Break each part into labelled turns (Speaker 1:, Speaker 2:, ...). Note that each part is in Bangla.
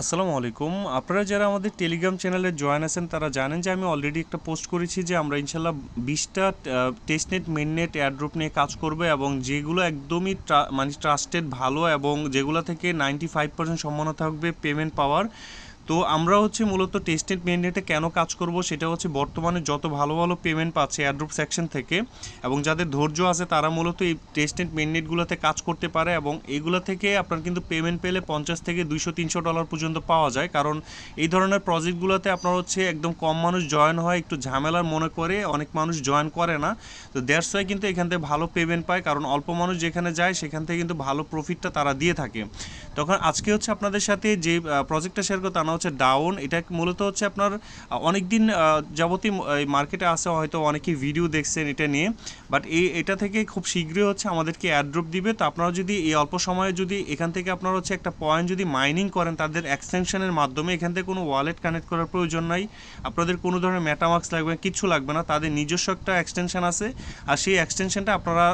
Speaker 1: আসসালামু আলাইকুম। আপনারা যারা আমাদের টেলিগ্রাম চ্যানেলে জয়েন আছেন, তারা জানেন যে আমি অলরেডি একটা পোস্ট করেছি যে আমরা ইনশাল্লাহ বিশটা টেস্টনেট মেননেট এয়ারড্রপ নিয়ে কাজ করব এবং যেগুলো একদমই মানে ট্রাস্টেড ভালো এবং যেগুলো থেকে নাইনটি ফাইভ পার্সেন্ট সম্ভাবনা থাকবে পেমেন্ট পাওয়ার তো আমরা হচ্ছে মূলত টেস্টেড মেননেটে কেন কাজ করব সেটা হচ্ছে বর্তমানে যত ভালো ভালো পেমেন্ট পাচ্ছে এয়ারড্রপ সেকশন থেকে এবং যাদের ধৈর্য আছে তারা মূলত এই টেস্টেড মেননেটগুলোতে কাজ করতে পারে এবং এগুলো থেকে আপনার কিন্তু পেমেন্ট পেলে পঞ্চাশ থেকে দুইশো, তিনশো ডলার পর্যন্ত পাওয়া যায়। কারণ এই ধরনের প্রজেক্টগুলোতে আপনার হচ্ছে একদম কম মানুষ জয়েন হয়, একটু ঝামেলার মনে করে, অনেক মানুষ জয়েন করে না। তো দ্যাটস ওয়াই কিন্তু এখান থেকে ভালো পেমেন্ট পায়, কারণ অল্প মানুষ যেখানে যায় সেখান থেকে কিন্তু ভালো প্রফিটটা তারা দিয়ে থাকে। তখন আজকে হচ্ছে আপনাদের সাথে যে প্রজেক্টটা শেয়ার করতে হচ্ছে ডাউন এটা মূলত হচ্ছে আপনার অনেক দিন যাবতীয় এই মার্কেটে আসে হয়তো অনেকে ভিডিও দেখছেন এটা নিয়ে বাট এই এটা থেকে খুব শীঘ্রই হচ্ছে আমাদেরকে অ্যাড্রপ দিবে। তো আপনারা যদি এই অল্প সময়ে যদি এখান থেকে আপনারা হচ্ছে একটা পয়েন্ট যদি মাইনিং করেন, তাদের এক্সটেনশনের মাধ্যমে এখান থেকে কোনো ওয়ালেট কানেক্ট করার প্রয়োজন নাই। আপনাদের কোনো ধরনের মেটামার্কস লাগবে না কিচ্ছু লাগবে না, তাদের নিজস্ব একটা এক্সটেনশন আছে। আর সেই এক্সটেনশনটা আপনারা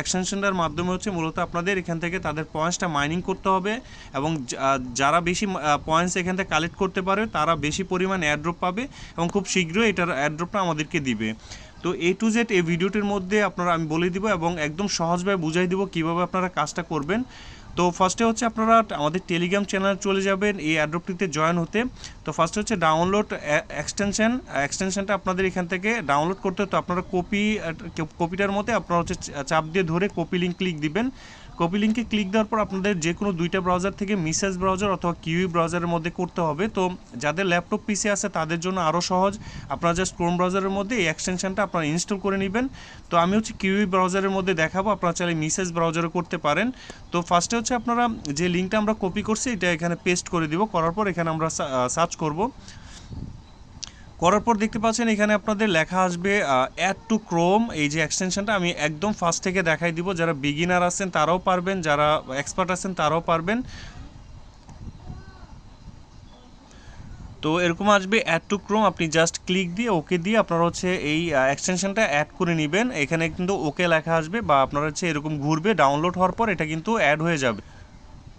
Speaker 1: এক্সটেনশনটার মাধ্যমে হচ্ছে মূলত আপনাদের এখান থেকে তাদের পয়েন্টসটা মাইনিং করতে হবে এবং যারা বেশি পয়েন্টস এখান থেকে কালেক্ট করতে পারে, তারা বেশি পরিমাণ অ্যাড্রপ পাবে এবং খুব শীঘ্রই এটার অ্যাড্রপটা আমাদেরকে দিবে। তো এ টু জেড এই ভিডিওটির মধ্যে আপনারা আমি বলে দিব এবং একদম সহজভাবে বুঝাই দিব কীভাবে আপনারা কাজটা করবেন। তো ফার্স্টে হচ্ছে আপনারা আমাদের টেলিগ্রাম চ্যানেলে চলে যাবেন, এই অ্যাড্রপটিতে জয়েন হতে। তো ফার্স্টে হচ্ছে ডাউনলোড এক্সটেনশন এক্সটেনশনটা আপনাদের এখান থেকে ডাউনলোড করতে, তো আপনারা কপি কপিটার মধ্যে আপনারা হচ্ছে চাপ দিয়ে ধরে কপি লিঙ্ক ক্লিক দিবেন। কপি লিঙ্কে ক্লিক দেওয়ার পর আপনাদের যে কোনো দুইটা ব্রাউজার থেকে মিসেস ব্রাউজার অথবা কিউই ব্রাউজারের মধ্যে করতে হবে। তো যাদের ল্যাপটপ পিসি আছে, তাদের জন্য আরও সহজ। আপনারা জাস্ট ক্রোম ব্রাউজারের মধ্যে এই এক্সটেনশনটা আপনারা ইনস্টল করে নেবেন। তো আমি হচ্ছে কিউই ব্রাউজারের মধ্যে দেখাবো, আপনারা চাইলে মিসেস ব্রাউজারও করতে পারেন। তো ফার্স্টে হচ্ছে আপনারা যে লিঙ্কটা আমরা কপি করছি, এটা এখানে পেস্ট করে দিব। করার পর এখানে আমরা সার্চ করব। করার পর দেখতে পাচ্ছেন এখানে আপনাদের লেখা আসবে অ্যাড টু ক্রোম এই যে এক্সটেনশনটা আমি একদম ফার্স্ট থেকে দেখাই দিব। যারা বিগিনার আছেন তারাও পারবেন, যারা এক্সপার্ট আছেন তারাও পারবেন। তো এরকম আসবে অ্যাড টু ক্রোম আপনি জাস্ট ক্লিক দিয়ে ওকে দিয়ে আপনারা হচ্ছে এই এক্সটেনশনটা অ্যাড করে নেবেন। এখানে কিন্তু ওকে লেখা আসবে বা আপনারা হচ্ছে এরকম ঘুরবে ডাউনলোড হওয়ার পর এটা কিন্তু অ্যাড হয়ে যাবে।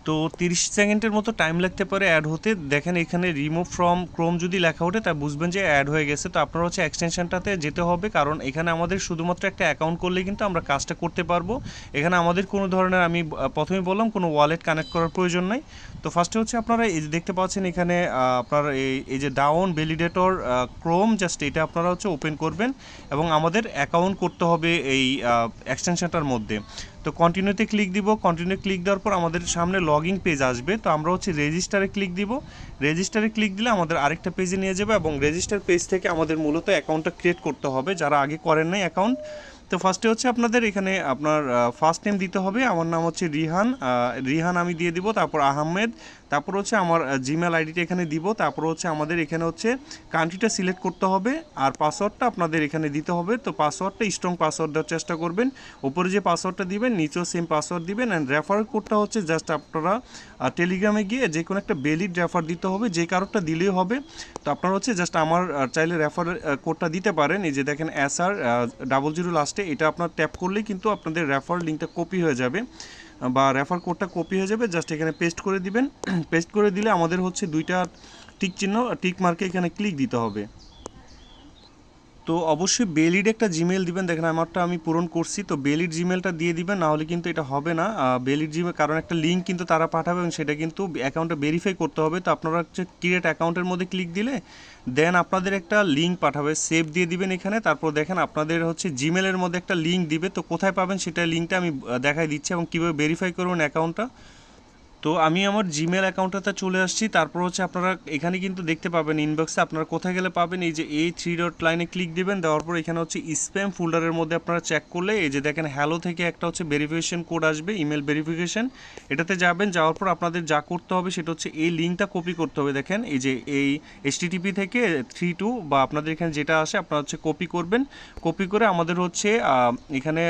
Speaker 1: তো তিরিশ সেকেন্ডের মতো টাইম লাগতে পারে অ্যাড হতে। দেখেন এখানে রিমুভ ফ্রম ক্রোম যদি লেখা ওঠে, তা বুঝবেন যে অ্যাড হয়ে গেছে। তো আপনার হচ্ছে এক্সটেনশনটাতে যেতে হবে, কারণ এখানে আমাদের শুধুমাত্র একটা অ্যাকাউন্ট করলে কিন্তু আমরা কাজটা করতে পারব। এখানে আমাদের কোনো ধরনের, আমি প্রথমে বললাম, কোনো ওয়ালেট কানেক্ট করার প্রয়োজন নাই। তো ফার্স্টে হচ্ছে আপনারা এই যে দেখতে পাচ্ছেন এখানে আপনার এই এই যে ডাউন ভ্যালিডেটর ক্রোম জাস্ট এটা আপনারা হচ্ছে ওপেন করবেন। এবং আমাদের অ্যাকাউন্ট করতে হবে এই এক্সটেনশনটার মধ্যে। তো কন্টিনিউতে ক্লিক দিব কন্টিনিউ ক্লিক দেওয়ার পর আমাদের সামনে লগইন পেজ আসবে। তো আমরা হচ্ছে রেজিস্টারে ক্লিক দিব। রেজিস্টারে ক্লিক দিলে আমাদের আরেকটা পেজে নিয়ে যাবে এবং রেজিস্টার পেজ থেকে আমাদের মূলত অ্যাকাউন্টটা ক্রিয়েট করতে হবে। যারা আগে করেন নাই অ্যাকাউন্ট তো ফার্স্টে হচ্ছে আপনাদের এখানে আপনার ফার্স্ট নেম দিতে হবে। আমার নাম হচ্ছে রিহান রিহান আমি দিয়ে দিব। তারপর আহমেদ তারপর হচ্ছে আমার জিমেল আইডিটা এখানে দিব। তারপর হচ্ছে আমাদের এখানে হচ্ছে কান্ট্রিটা সিলেক্ট করতে হবে আর পাসওয়ার্ডটা আপনাদের এখানে দিতে হবে। তো পাসওয়ার্ডটা স্ট্রং পাসওয়ার্ড দেওয়ার চেষ্টা করবেন। উপরে যে পাসওয়ার্ডটা দিবেন, নিচেও সেম পাসওয়ার্ড দিবেন অ্যান্ড রেফার কোডটা হচ্ছে জাস্ট আপনারা টেলিগ্রামে গিয়ে যে কোনো একটা বেলিড রেফার দিতে হবে। যে কারোরটা দিলেই হবে। তো আপনারা হচ্ছে জাস্ট আমার চাইলে রেফার কোডটা দিতে পারেন। এই যে দেখেন এস আর ডাবল জিরো লাস্টে এটা আপনার ট্যাপ করলেই কিন্তু আপনাদের রেফার লিঙ্কটা কপি হয়ে যাবে। বা রেফার কোডটা কপি হয়ে যাবে জাস্ট এখানে পেস্ট করে দিবেন। পেস্ট করে দিলে আমাদের হচ্ছে দুইটা টিক চিহ্ন টিক মার্কে এখানে ক্লিক দিতে হবে। তো অবশ্যই বেলিড একটা জিমেল দিবেন। দেখেন, আমারটা আমি পূরণ করছি। তো বেলিড জিমেলটা দিয়ে দিবেন, না হলে কিন্তু এটা হবে না। বেলিড জিমেল কারণ একটা লিঙ্ক কিন্তু তারা পাঠাবে এবং সেটা কিন্তু অ্যাকাউন্টে ভেরিফাই করতে হবে। তো আপনারা হচ্ছে ক্রিয়েট অ্যাকাউন্টের মধ্যে ক্লিক দিলে দেন আপনাদের একটা লিঙ্ক পাঠাবে। সেভ দিয়ে দিবেন এখানে। তারপর দেখেন, আপনাদের হচ্ছে জিমেলের মধ্যে একটা লিঙ্ক দিবে। তো কোথায় পাবেন সেটা লিঙ্কটা আমি দেখাই দিচ্ছি এবং কীভাবে ভেরিফাই করবেন অ্যাকাউন্টটা তো আমি আমার জিমেল অ্যাকাউন্টটাতে চলে আসছি। তারপর হচ্ছে আপনারা এখানে কিন্তু দেখতে পাবেন ইনবক্সে আপনারা কোথায় গেলে পাবেন। এই যে এই থ্রি ডট লাইনে ক্লিক দেবেন, দেওয়ার পর এখানে হচ্ছে স্প্যাম ফোল্ডারের মধ্যে আপনারা চেক করলে এই যে দেখেন হ্যালো থেকে একটা হচ্ছে ভেরিফিকেশন কোড আসবে ইমেল ভেরিফিকেশন এটাতে যাবেন, যাওয়ার পর আপনাদের যা করতে হবে সেটা হচ্ছে এই লিঙ্কটা কপি করতে হবে। দেখেন এই যে এই এইচটিটিপি থেকে থ্রি টু বা আপনাদের এখানে যেটা আসে আপনারা হচ্ছে কপি করবেন। কপি করে আমাদের হচ্ছে এখানে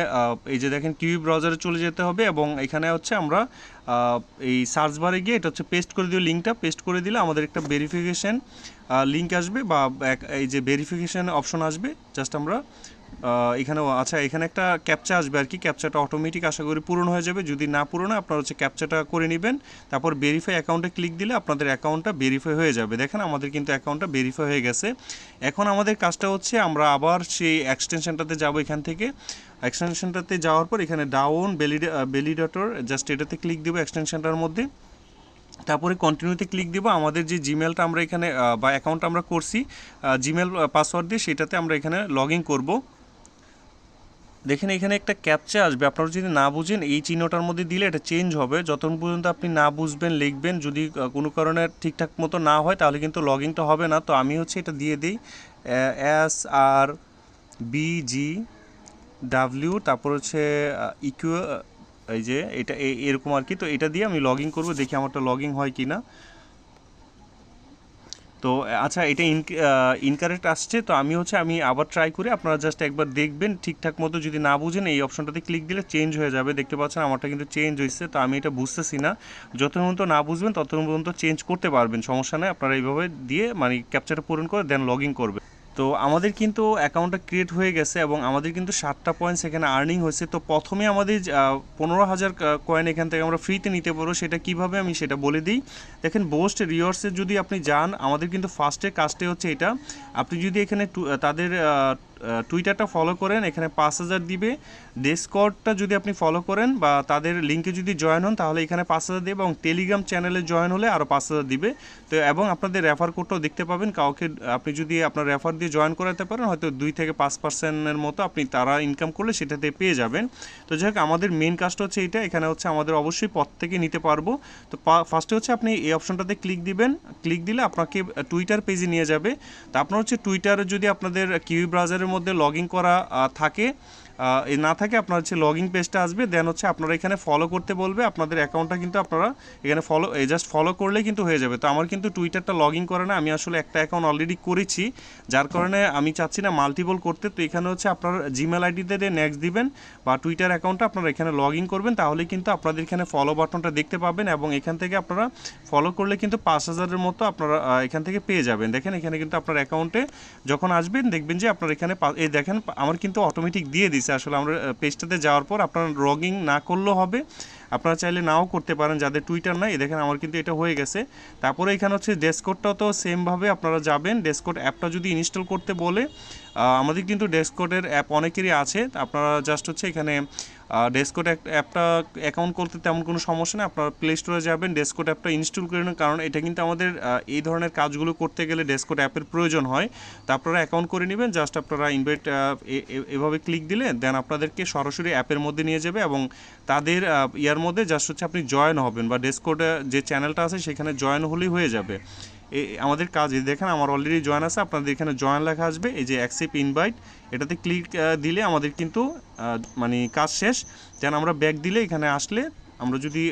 Speaker 1: এই যে দেখেন কিউই ব্রাউজারে চলে যেতে হবে এবং এখানে হচ্ছে আমরা এই সার্চ বারে গিয়ে এটা হচ্ছে পেস্ট করে দিও লিঙ্কটা পেস্ট করে দিলে আমাদের একটা ভেরিফিকেশান লিঙ্ক আসবে বা এই যে ভেরিফিকেশান অপশন আসবে জাস্ট আমরা এখানেও আচ্ছা এখানে একটা ক্যাপচা আসবে আর কি। ক্যাপচাটা অটোমেটিক আশা করি পূরণ হয়ে যাবে। যদি না পূরণ আপনারা হচ্ছে ক্যাপচাটা করে নেবেন। তারপর ভেরিফাই অ্যাকাউন্টে ক্লিক দিলে আপনাদের অ্যাকাউন্টটা ভেরিফাই হয়ে যাবে। দেখেন আমাদের কিন্তু অ্যাকাউন্টটা ভেরিফাই হয়ে গেছে। এখন আমাদের কাজটা হচ্ছে আমরা আবার সেই এক্সটেনশনটাতে যাব এখান থেকে। এক্সটেনশনটাতে যাওয়ার পর এখানে ডাউন বেলিডেটর জাস্ট এটাতে ক্লিক দেবো এক্সটেনশনটার মধ্যে। তারপরে কন্টিনিউতে ক্লিক দিব। আমাদের যে জিমেলটা আমরা এখানে বা অ্যাকাউন্ট আমরা করছি জিমেল পাসওয়ার্ড দিয়ে সেটাতে আমরা এখানে লগ ইন করব। দেখেন এখানে একটা ক্যাপচা আসবে। আপনারা যদি না বুঝেন, এই চিহ্নটার মধ্যে দিলে এটা চেঞ্জ হবে। যতক্ষণ পর্যন্ত আপনি না বুঝবেন, লিখবেন, যদি কোনো কারণে ঠিকঠাক মতো না হয়, তাহলে কিন্তু লগ ইনটা হবে না। তো আমি হচ্ছে এটা দিয়ে দিই। S R B G W তারপর হচ্ছে ইকিউ এই যে, এটা এরকম আর কি। তো এটা দিয়ে আমি লগ ইন করব, দেখি আমারটা লগ ইন হয় কি না তো আচ্ছা এটা ইনকারেক্ট আসছে, তো আমি হচ্ছে, আমি আবার ট্রাই করে, আপনারা জাস্ট একবার দেখবেন, ঠিকঠাক মতো যদি না বুঝেন, এই অপশনটাতে ক্লিক দিলে চেঞ্জ হয়ে যাবে, দেখতে পাচ্ছেন আমারটা কিন্তু চেঞ্জ হয়েছে তো আমি এটা বুঝতেছি না। যত পর্যন্ত না বুঝবেন, ততক্ষণ পর্যন্ত চেঞ্জ করতে পারবেন, সমস্যা নেই, আপনারা এইভাবে দিয়ে মানে ক্যাপচারটা পূরণ করে দেন লগ ইন করবেন। তো আমাদের কিন্তু অ্যাকাউন্টটা ক্রিয়েট হয়ে গেছে এবং আমাদের কিন্তু সাতটা পয়েন্টস এখানে আর্নিং হয়েছে। তো প্রথমে আমাদের পনেরো হাজার কয়েন এখান থেকে আমরা ফ্রিতে নিতে পারব। সেটা কীভাবে আমি সেটা বলে দিই। দেখেন বোস্ট রিওয়ার্সে যদি আপনি যান, আমাদের কিন্তু ফার্স্টে কাজটা হচ্ছে এটা। আপনি যদি এখানে তাদের টুইটারটা ফলো করেন, এখানে পাঁচ হাজার দিবে। ডেসকর্ডটা যদি আপনি ফলো করেন বা তাদের লিঙ্কে যদি জয়েন হন, তাহলে এখানে পাঁচ হাজার দেবে এবং টেলিগ্রাম চ্যানেলে জয়েন হলে আরও পাঁচ হাজার দিবে। তো এবং আপনাদের রেফার কোডটাও দেখতে পাবেন। কাউকে আপনি যদি আপনার রেফার দিয়ে জয়েন করাতে পারেন, হয়তো দুই থেকে পাঁচ পার্সেন্টের মতো আপনি তারা ইনকাম করলে সেটাতে পেয়ে যাবেন। তো যাই হোক, আমাদের মেন কাজটা হচ্ছে এটা এখানে হচ্ছে আমাদের অবশ্যই পথ থেকে নিতে পারব। তো ফার্স্টে হচ্ছে আপনি এই অপশনটাতে ক্লিক দিবেন। ক্লিক দিলে আপনাকে টুইটার পেজে নিয়ে যাবে। তা আপনার হচ্ছে টুইটারে যদি আপনাদের কিউই ব্রাউজারের মধ্যে লগ করা থাকে। না থাকে আপনার হচ্ছে লগ পেজটা আসবে দেন হচ্ছে আপনারা এখানে ফলো করতে বলবে, আপনাদের অ্যাকাউন্টটা কিন্তু আপনারা এখানে ফলো জাস্ট ফলো করলেই কিন্তু হয়ে যাবে। তো আমার কিন্তু টুইটারটা লগ ইন করে না, আমি আসলে একটা অ্যাকাউন্ট অলরেডি করেছি, যার কারণে আমি চাচ্ছি না মাল্টিপল করতে। তো এখানে হচ্ছে আপনার জিমেল আইডিতে নেক্সট দিবেন বা টুইটার অ্যাকাউন্টটা আপনারা এখানে লগ ইন করবেন, তাহলে কিন্তু আপনাদের এখানে ফলো বাটনটা দেখতে পাবেন এবং এখান থেকে আপনারা ফলো করলে কিন্তু পাঁচ হাজারের মতো আপনারা এখান থেকে পেয়ে যাবেন। দেখেন এখানে কিন্তু আপনার অ্যাকাউন্টে যখন আসবেন, দেখবেন যে আপনার এখানে এই দেখেন, আমার কিন্তু অটোমেটিক দিয়ে দিছে। আসলে আমরা পেজটাতে যাওয়ার পর আপনার রগিং না করলেও হবে। আপনারা চাইলে নাও করতে পারেন, যাদের টুইটার নাই। দেখেন আমার কিন্তু এটা হয়ে গেছে। তারপরে এখানে হচ্ছে ডেস্কোডটাও তো সেমভাবে আপনারা যাবেন। ডেস্কোড অ্যাপটা যদি ইনস্টল করতে বলে আমাদের কিন্তু ডেস্কোডের অ্যাপ অনেকেরই আছে। আপনারা জাস্ট হচ্ছে এখানে ডেসকোড অ্যাপটা অ্যাকাউন্ট করতে তেমন কোনো সমস্যা নেই। আপনারা প্লে স্টোরে যাবেন ডেসকোড অ্যাপটা ইনস্টল করে নিন। কারণ এটা কিন্তু আমাদের এই ধরনের কাজগুলো করতে গেলে ডেসকোড অ্যাপের প্রয়োজন হয়। তা আপনারা অ্যাকাউন্ট করে নেবেন জাস্ট আপনারা ইনভাইট এভাবে ক্লিক দিলে দেন আপনাদেরকে সরাসরি অ্যাপের মধ্যে নিয়ে যাবে এবং তাদের ইয়ার মধ্যে জাস্ট হচ্ছে আপনি জয়েন হবেন বা ডেসকোডে যে চ্যানেলটা আছে, সেখানে জয়েন হলেই হয়ে যাবে। আমাদের কাজ দেখেন আমার অলরেডি জয়েন আছে, আপনাদের এখানে জয়েন লেখা আসবে, এই যে অ্যাকসেপ্ট ইনভাইট এটাতে ক্লিক দিলে আমাদের কিন্তু মানে কাজ শেষ। যেন আমরা ব্যাক দিলে, এখানে আসলে আমরা যদি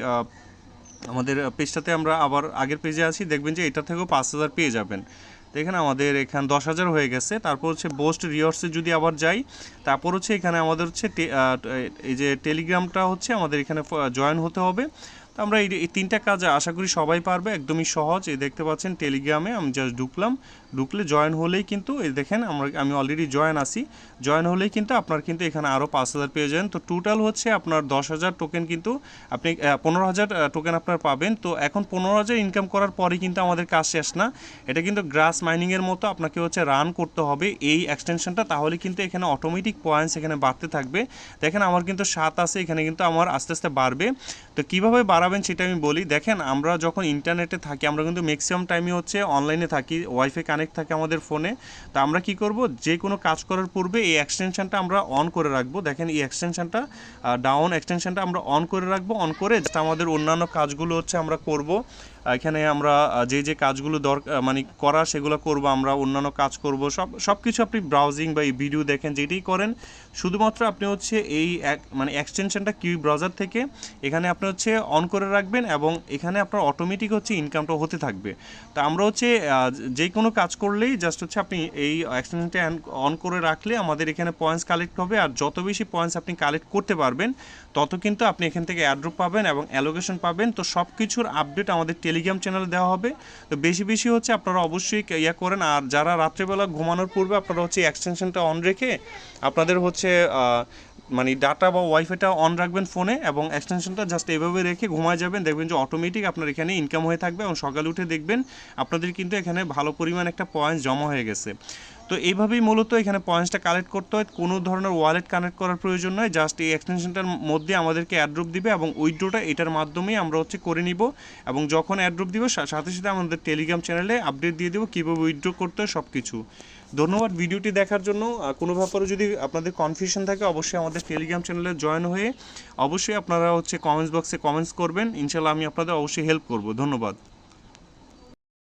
Speaker 1: আমাদের পেজটাতে আমরা আবার আগের পেজে আছি, দেখবেন যে এটা থেকেও পাঁচ হাজার পেয়ে যাবেন। দেখেন আমাদের এখানে দশ হাজার হয়ে গেছে, তারপর হচ্ছে বোস্ট রিওর্সে যদি আবার যাই, তারপর হচ্ছে এখানে আমাদের হচ্ছে এই যে টেলিগ্রামটা হচ্ছে আমাদের এখানে জয়েন হতে হবে। তো আমরা এই তিনটা কাজ আশা করি সবাই পারবে, একদমই সহজ। এই দেখতে পাচ্ছেন টেলিগ্রামে আমি জাস্ট ঢুকলাম। ঢুকলে জয়েন হলেই কিন্তু দেখেন আমরা, আমি অলরেডি জয়েন আছি। জয়েন হলেই কিন্তু আপনার কিন্তু এখানে আরও পাঁচ হাজার পেয়ে যাবেন। তো টোটাল হচ্ছে আপনার দশ হাজার টোকেন কিন্তু আপনি পনেরো হাজার টোকেন আপনার পাবেন। তো এখন পনেরো হাজার ইনকাম করার পরেই কিন্তু আমাদের কাজ শেষ না। এটা কিন্তু গ্রাস মাইনিংয়ের মতো আপনাকে হচ্ছে রান করতে হবে এই এক্সটেনশনটা তাহলে কিন্তু এখানে অটোমেটিক পয়েন্টস এখানে বাড়তে থাকবে। দেখেন আমার কিন্তু সাত আছে, এখানে কিন্তু আমার আস্তে আস্তে বাড়বে। তো কীভাবে বাড়াবেন সেটা আমি বলি। দেখেন আমরা যখন ইন্টারনেটে থাকি, আমরা কিন্তু ম্যাক্সিমাম টাইমে হচ্ছে অনলাইনে থাকি ওয়াইফাই কানেক্ট থাকে আমাদের ফোনে তো আমরা কি করব? যে কোনো কাজ করার পূর্বে এই এক্সটেনশানটা আমরা অন করে রাখব। দেখেন এই এক্সটেনশানটা ডাউন এক্সটেনশানটা আমরা অন করে রাখব। অন করে আমাদের অন্যান্য কাজগুলো হচ্ছে আমরা করব। এখানে আমরা যে যে কাজগুলো দরকার মানে করা সেগুলো করব, আমরা অন্যান্য কাজ করব, সব সব কিছু আপনি ব্রাউজিং বা এই ভিডিও দেখেন, যেটাই করেন। শুধুমাত্র আপনি হচ্ছে এই মানে এক্সটেনশনটা কিউ ব্রাউজার থেকে এখানে আপনি হচ্ছে অন করে রাখবেন এবং এখানে আপনার অটোমেটিক হচ্ছে ইনকামটা হতে থাকবে। তো আমরা হচ্ছে যে কোনো কাজ করলেই জাস্ট হচ্ছে আপনি এই এক্সটেনশনটা অন করে রাখলে আমাদের এখানে পয়েন্টস কালেক্ট হবে আর যত বেশি পয়েন্টস আপনি কালেক্ট করতে পারবেন, তত কিন্তু আপনি এখান থেকে অ্যাড্রপ পাবেন এবং অ্যালোকেশন পাবেন। তো সব কিছুর আপডেট আমাদের টেলি টেলিগ্রাম চ্যানেলে দেওয়া হবে। তো বেশি বেশি হচ্ছে আপনারা অবশ্যই ইয়া করেন। আর যারা রাত্রেবেলা ঘুমানোর পূর্বে আপনারা হচ্ছে এক্সটেনশনটা অন রেখে আপনাদের হচ্ছে মানে ডাটা বা ওয়াইফাইটা অন রাখবেন ফোনে এবং এক্সটেনশনটা জাস্ট এভাবে রেখে ঘুমায় যাবেন। দেখবেন যে অটোমেটিক আপনার এখানে ইনকাম হয়ে থাকবে এবং সকালে উঠে দেখবেন আপনাদের কিন্তু এখানে ভালো পরিমাণ একটা পয়েন্ট জমা হয়ে গেছে। তো এইভাবেই মূলত এখানে পয়েন্টসটা কালেক্ট করতে হয়। কোনো ধরনের ওয়ালেট কানেক্ট করার প্রয়োজন নয়। জাস্ট এই এক্সটেনশনটার মধ্যে আমাদেরকে অ্যাড্রপ দিবে এবং উইড্রোটা এটার মাধ্যমেই আমরা হচ্ছে করে নিব এবং যখন অ্যাড্রপ দিব সাথে সাথে আমাদের টেলিগ্রাম চ্যানেলে আপডেট দিয়ে দেবো কীভাবে উইড্রো করতে হয় সব কিছু ধন্যবাদ ভিডিওটি দেখার জন্য। কোনো ব্যাপারে যদি আপনাদের কনফিউশন থাকে, অবশ্যই আমাদের টেলিগ্রাম চ্যানেলে জয়েন হয়ে অবশ্যই আপনারা হচ্ছে কমেন্টস বক্সে কমেন্টস করবেন। ইনশাল্লাহ আমি আপনাদের অবশ্যই হেল্প করব। ধন্যবাদ।